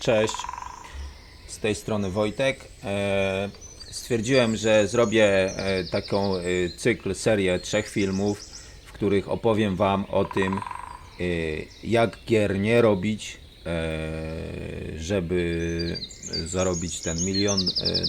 Cześć, z tej strony Wojtek. E, Stwierdziłem, że zrobię e, taką e, cykl, serię trzech filmów, w których opowiem Wam o tym, jak gier nie robić, żeby zarobić ten milion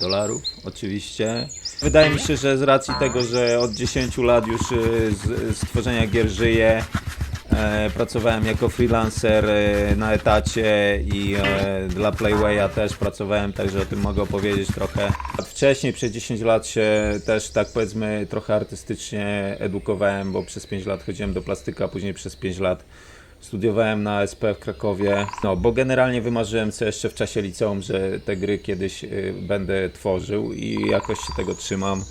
dolarów, oczywiście. Wydaje mi się, że z racji tego, że od 10 lat już z, tworzenia gier żyję, pracowałem jako freelancer e, na etacie i e, dla Playwaya też pracowałem, także o tym mogę opowiedzieć trochę. Wcześniej, przez 10 lat się też tak powiedzmy trochę artystycznie edukowałem, bo przez 5 lat chodziłem do plastyka, później przez 5 lat studiowałem na SP w Krakowie. No, bo generalnie wymarzyłem sobie jeszcze w czasie liceum, że te gry kiedyś e, będę tworzył i jakoś się tego trzymam.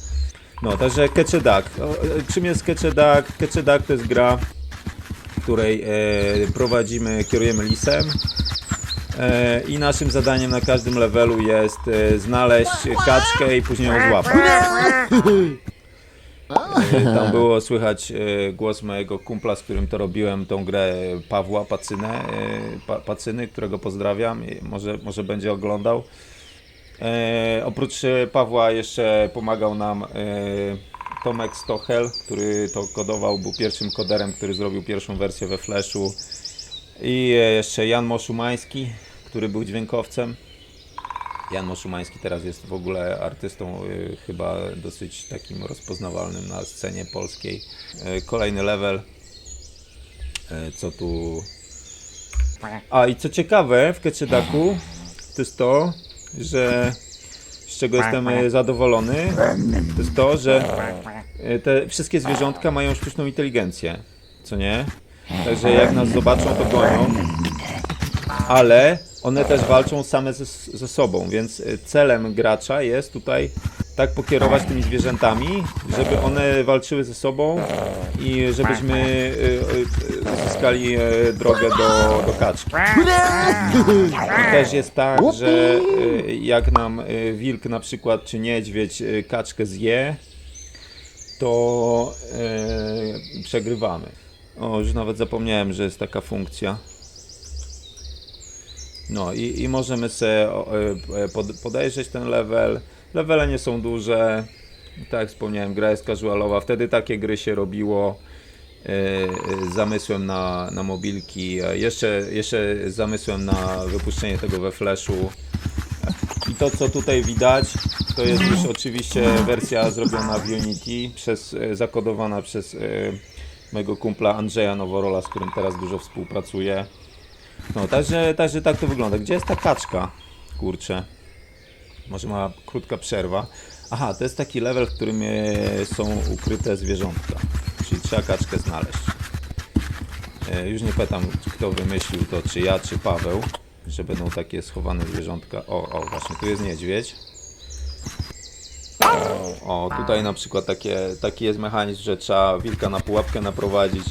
No, także Ketchedak. E, Czym jest Ketchedak? Ketchedak to jest gra, której e, prowadzimy, kierujemy lisem. E, I naszym zadaniem na każdym levelu jest e, znaleźć kaczkę i później ją złapać. Tam było słychać głos mojego kumpla, z którym to robiłem tą grę Pawła Pacynę, pa, Pacyny, którego pozdrawiam. Może, może będzie oglądał. Oprócz Pawła jeszcze pomagał nam Tomek Stochel, który to kodował, był pierwszym koderem, który zrobił pierwszą wersję we Flashu. I e, jeszcze Jan Moszumański, który był dźwiękowcem. Jan Moszumański teraz jest w ogóle artystą y, chyba dosyć takim rozpoznawalnym na scenie polskiej. Y, kolejny level. Co tu... A i co ciekawe w Ketchedaku to jest to, że z czego jestem y, zadowolony, to jest to, że y, te wszystkie zwierzątka mają sztuczną inteligencję, co nie? Także jak nas zobaczą, to gonią ale one też walczą same ze, ze sobą, więc y, celem gracza jest tutaj tak pokierować tymi zwierzętami, żeby one walczyły ze sobą i żebyśmy y, y, y, zyskali y, drogę do, do kaczki. I też jest tak, że jak nam wilk na przykład czy niedźwiedź kaczkę zje, to przegrywamy. O, już nawet zapomniałem, że jest taka funkcja. No i, i możemy sobie e, pod, podejrzeć ten level. Levele nie są duże. Tak jak wspomniałem, gra jest casualowa. Wtedy takie gry się robiło e, e, z zamysłem na, na mobilki. e, Jeszcze, jeszcze z zamysłem na wypuszczenie tego we Flashu. I to co tutaj widać, to jest już oczywiście wersja zrobiona w Unity, przez, e, zakodowana przez e, mojego kumpla Andrzeja Noworola, z którym teraz dużo współpracuję. No, także, także tak to wygląda. Gdzie jest ta kaczka? Kurczę. Może ma krótka przerwa. Aha, to jest taki level, w którym e, są ukryte zwierzątka. Czyli trzeba kaczkę znaleźć. E, już nie pytam, kto wymyślił to, czy ja, czy Paweł, że będą takie schowane zwierzątka. O, o, właśnie, tu jest niedźwiedź. O, tutaj na przykład takie, taki jest mechanizm, że trzeba wilka na pułapkę naprowadzić.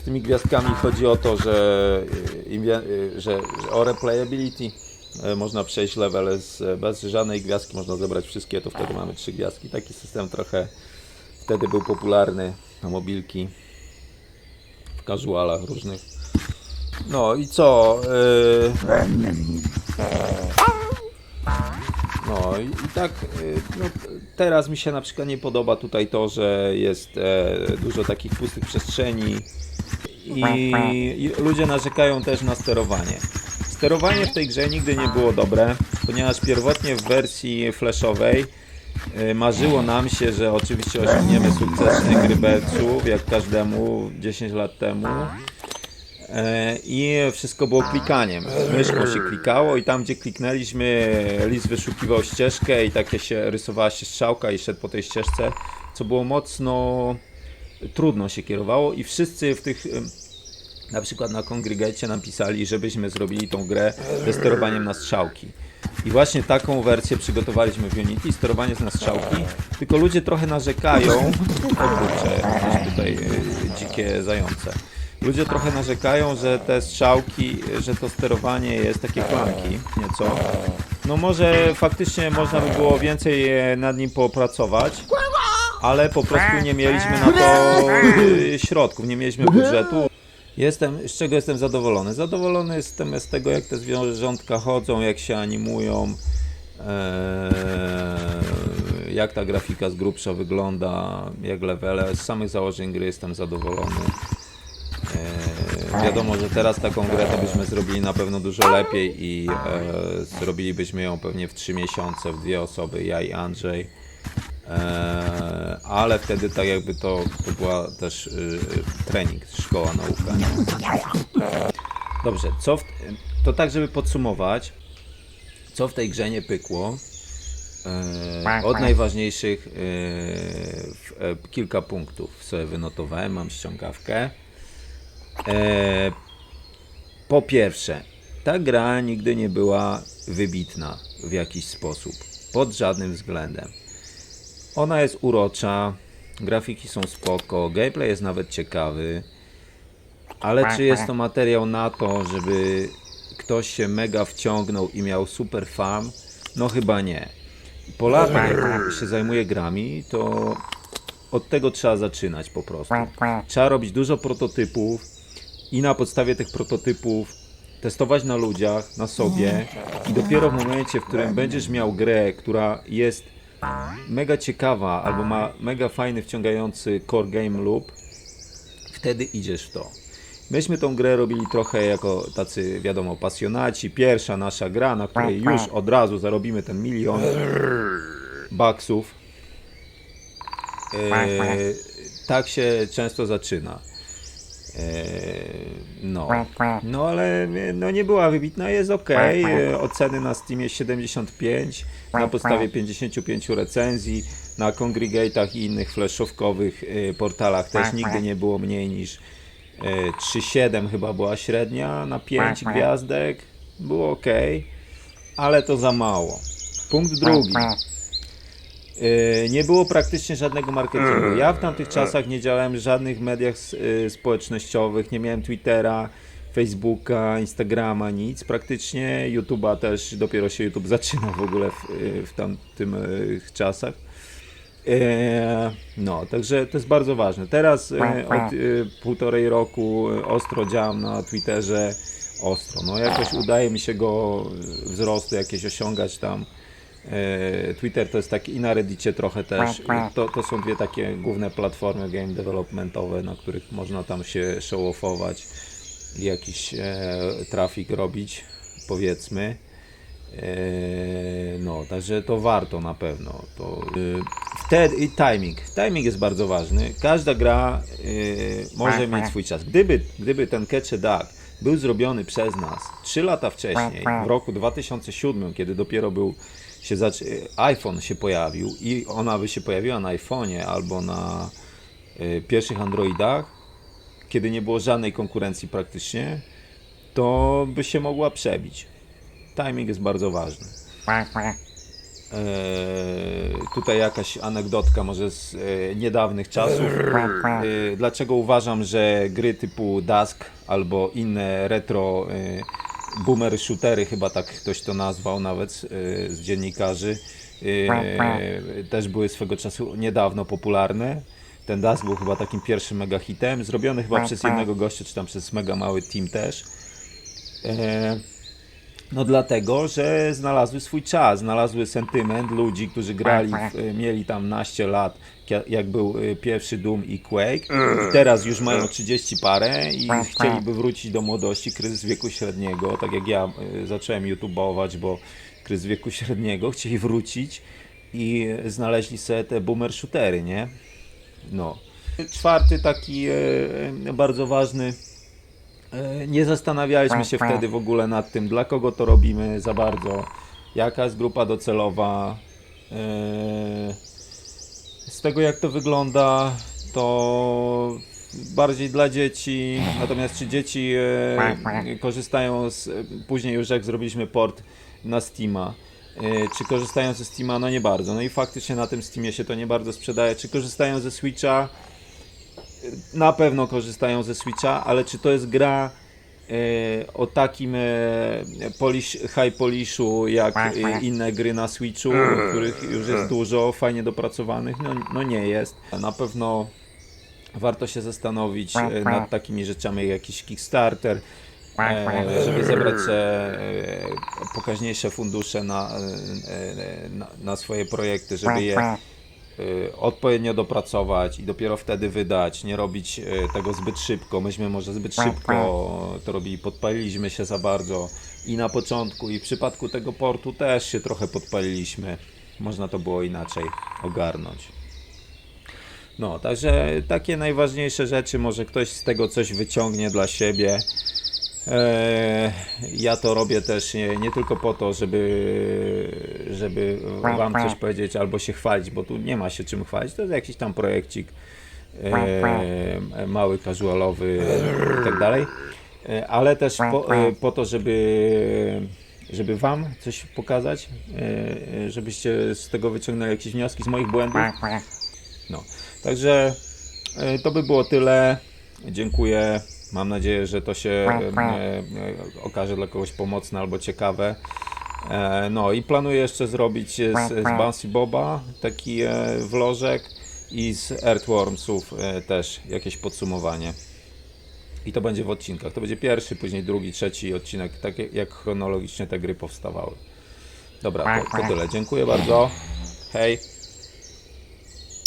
Z tymi gwiazdkami chodzi o to, że, e, że, że o replayability e, można przejść level bez żadnej gwiazdki, można zebrać wszystkie, to wtedy mamy trzy gwiazdki. Taki system trochę wtedy był popularny na mobilki, w casualach różnych. No i co? e, no i, i tak y, no, teraz mi się na przykład nie podoba tutaj to, że jest e, dużo takich pustych przestrzeni i, i ludzie narzekają też na sterowanie. Sterowanie w tej grze nigdy nie było dobre, ponieważ pierwotnie w wersji flashowej y, marzyło nam się, że oczywiście osiągniemy sukces gry jak każdemu 10 lat temu. E, I wszystko było klikaniem. Myszką się klikało i tam gdzie kliknęliśmy, list wyszukiwał ścieżkę i takie się rysowała się strzałka i szedł po tej ścieżce, co było mocno trudno się kierowało i wszyscy w tych na przykład na Congregate napisali, żebyśmy zrobili tą grę ze sterowaniem na strzałki. I właśnie taką wersję przygotowaliśmy w Unity, sterowanie na strzałki, tylko ludzie trochę narzekają, o kurczę, jakieś tutaj y, dzikie zające. Ludzie trochę narzekają, że te strzałki, że to sterowanie jest takie klanki, nieco. No może faktycznie można by było więcej e, nad nim popracować, ale po prostu nie mieliśmy na to y, środków, nie mieliśmy budżetu. Jestem, z czego jestem zadowolony? Zadowolony jestem z tego, jak te zwierzątka chodzą, jak się animują, eee, jak ta grafika z grubsza wygląda, jak levele. Z samych założeń gry jestem zadowolony. Eee, wiadomo, że teraz taką grę to byśmy zrobili na pewno dużo lepiej i e, zrobilibyśmy ją pewnie w 3 miesiące, w dwie osoby, ja i Andrzej. Eee, ale wtedy tak jakby to, to była też y, trening, szkoła, nauka. Dobrze, co w, to tak, żeby podsumować, co w tej grze nie pykło. Eee, od najważniejszych e, e, kilka punktów sobie wynotowałem, mam ściągawkę. Po pierwsze, ta gra nigdy nie była wybitna w jakiś sposób, pod żadnym względem. Ona jest urocza, grafiki są spoko, gameplay jest nawet ciekawy, ale czy jest to materiał na to, żeby ktoś się mega wciągnął i miał super fan? No chyba nie. Po latach, jak się zajmuje grami, to od tego trzeba zaczynać po prostu. Trzeba robić dużo prototypów i na podstawie tych prototypów testować na ludziach, na sobie i dopiero w momencie, w którym będziesz miał grę, która jest mega ciekawa albo ma mega fajny, wciągający core game loop, wtedy idziesz w to. Myśmy tą grę robili trochę jako tacy, wiadomo, pasjonaci. Pierwsza nasza gra, na której już od razu zarobimy ten milion baksów. E, tak się często zaczyna. E, no. no, ale no nie była wybitna, jest ok. E, oceny na Steamie 75 na podstawie 55 recenzji. Na Congregate'ach i innych flashowkowych e, portalach też nigdy nie było mniej niż e, 3,7 chyba była średnia na 5 gwiazdek. Było ok, ale to za mało. Punkt drugi. Yy, Nie było praktycznie żadnego marketingu. Ja w tamtych czasach nie działałem w żadnych mediach yy, społecznościowych, nie miałem Twittera, Facebooka, Instagrama, nic praktycznie. YouTube'a też dopiero się YouTube zaczynał w ogóle w, yy, w tamtych czasach. No, także to jest bardzo ważne. Teraz od półtorej roku ostro działam na Twitterze. Ostro. No jakoś udaje mi się go wzrosty jakieś osiągać tam. E, Twitter to jest taki i na Reddicie trochę też. To, to są dwie takie główne platformy game developmentowe, na których można tam się show-offować i jakiś e, trafik robić, powiedzmy. E, no, także to warto na pewno. To, e, wtedy i timing. Timing jest bardzo ważny. Każda gra e, może mieć swój czas. Gdyby, gdyby ten Catch a Duck był zrobiony przez nas 3 lata wcześniej, w roku 2007, kiedy dopiero był się zac- iPhone się pojawił i ona by się pojawiła na iPhone'ie albo na y, pierwszych Androidach, kiedy nie było żadnej konkurencji praktycznie, to by się mogła przebić. Timing jest bardzo ważny. Eee, tutaj jakaś anegdotka może z e, niedawnych czasów. E, dlaczego uważam, że gry typu Dusk albo inne retro e, boomer shootery, chyba tak ktoś to nazwał nawet e, z dziennikarzy, e, też były swego czasu niedawno popularne. Ten Dusk był chyba takim pierwszym mega hitem, zrobiony chyba przez jednego gościa, czy tam przez mega mały team też. No dlatego, że znalazły swój czas, znalazły sentyment ludzi, którzy grali, w, y, mieli tam naście lat, jak był y, pierwszy Doom i Quake. I teraz już mają 30 parę i chcieliby wrócić do młodości, kryzys wieku średniego, tak jak ja y, zacząłem YouTubeować, bo kryzys wieku średniego, chcieli wrócić i y, znaleźli sobie te boomer shootery, nie? No. Czwarty taki e, bardzo ważny Nie zastanawialiśmy się wtedy w ogóle nad tym, dla kogo to robimy za bardzo, jaka jest grupa docelowa. E, Z tego jak to wygląda, to bardziej dla dzieci, natomiast czy dzieci e, korzystają z, później już jak zrobiliśmy port na Steama, e, czy korzystają ze Steama? No nie bardzo. No i faktycznie na tym Steamie się to nie bardzo sprzedaje. Czy korzystają ze Switcha? Na pewno korzystają ze Switcha, ale czy to jest gra e, o takim e, polish, high polishu jak e, inne gry na Switchu, których już jest dużo, fajnie dopracowanych? No, no nie jest. Na pewno warto się zastanowić e, nad takimi rzeczami jak jakiś Kickstarter, e, żeby zebrać e, pokaźniejsze fundusze na, e, na, na swoje projekty, żeby je e, odpowiednio dopracować i dopiero wtedy wydać, nie robić e, tego zbyt szybko. Myśmy może zbyt szybko to robili, podpaliliśmy się za bardzo i na początku i w przypadku tego portu też się trochę podpaliliśmy. Można to było inaczej ogarnąć. No, także takie najważniejsze rzeczy, może ktoś z tego coś wyciągnie dla siebie. Eee, ja to robię też nie, nie tylko po to, żeby, żeby wam coś powiedzieć albo się chwalić, bo tu nie ma się czym chwalić. To jest jakiś tam projekcik eee, mały, casualowy i tak dalej. Eee, ale też po, e, po to, żeby, żeby wam coś pokazać, żebyście z tego wyciągnęli jakieś wnioski z moich błędów. No, także e, to by było tyle. Dziękuję. Mam nadzieję, że to się e, e, okaże dla kogoś pomocne albo ciekawe. E, no i planuję jeszcze zrobić z, z Bouncy Boba taki vlożek i z Earthwormsów też jakieś podsumowanie. I to będzie w odcinkach. To będzie pierwszy, później drugi, trzeci odcinek, tak jak- jak chronologicznie te gry powstawały. Dobra, to, to tyle. Dziękuję bardzo. Hej.